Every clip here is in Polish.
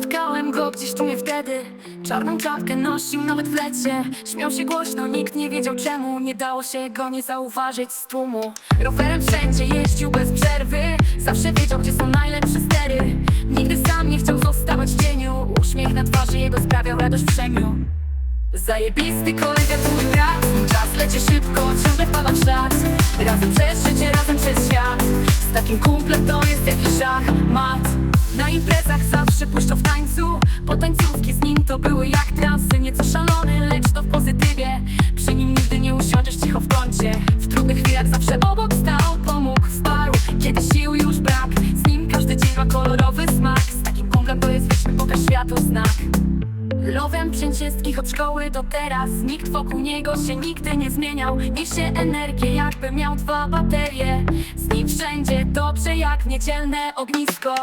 Spotkałem go gdzieś tu mnie wtedy. Czarną czapkę nosił nawet w lecie. Śmiał się głośno, nikt nie wiedział czemu. Nie dało się go nie zauważyć z tłumu. Rowerem wszędzie jeździł bez przerwy. Zawsze wiedział gdzie są najlepsze stery. Nigdy sam nie chciał zostawać w cieniu. Uśmiech na twarzy jego sprawiał radość w przemiu Zajebisty kolega, twój brat. Czas leci szybko, ciągle wpada w szat Razem przez życie, razem przez świat. Z takim kumplem to jest jakiś szach, mat Na imprezach zawsze puszczał w tańcu. Po tańcówki z nim to były jak transy. Nieco szalony, lecz to w pozytywie. Przy nim nigdy nie usiądziesz cicho w kącie. W trudnych chwilach zawsze obok stał Pomógł, wsparł, kiedy sił już brak Z nim każdy dzień ma kolorowy smak. Z takim kumplem to jest wieczny pokaż światu znak Lowem wszystkich od szkoły do teraz. Nikt wokół niego się nigdy nie zmieniał. Niesie energię jakby miał dwa baterie. Z nim wszędzie dobrze jak niedzielne ognisko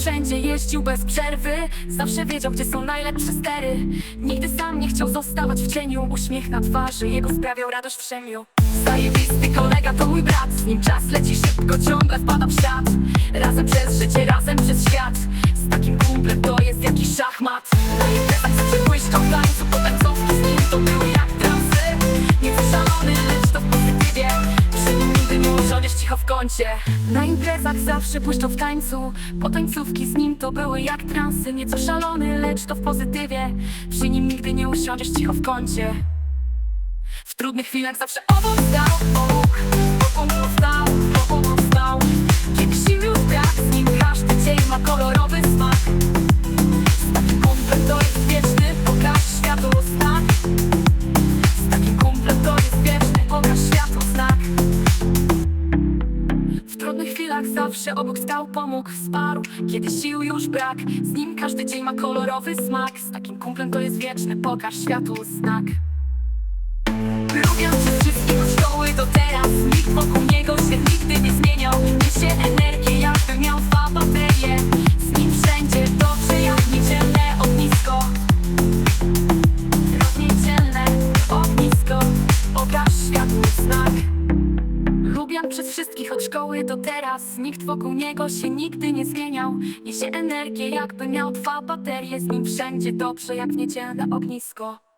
wszędzie jeździł bez przerwy. Zawsze wiedział, gdzie są najlepsze stery. Nigdy sam nie chciał zostawać w cieniu. Uśmiech na twarzy, jego sprawiał radość w przemiu Zajebisty kolega to mój brat. Z nim czas leci szybko, ciągle wpada w świat Razem przez życie, razem przez świat. Z takim kumplem to jest jakiś szachmat. Na imprezach zawsze błyszczał w tańcu Potańcówki kącie Na imprezach zawsze błyszczał w tańcu. Potańcówki z nim to były jak transy. Nieco szalony, lecz to w pozytywie. Przy nim nigdy nie usiądziesz cicho w kącie. W trudnych chwilach zawsze obok stał trudnych chwilach zawsze obok stał, pomógł, wsparł. Kiedy sił już brak, z nim każdy dzień ma kolorowy smak. Z takim kumplem to jest wieczny, pokaż światu znak. Lubiąc przez wszystkich od do teraz Nikt wokół niego się nigdy nie zmieniał. Niesie energię jakby miał dwa Lubian przez wszystkich od szkoły do teraz. Nikt wokół niego się nigdy nie zmieniał. Niesie energię jakby miał dwa baterie. Z nim wszędzie dobrze jak niedzielne ognisko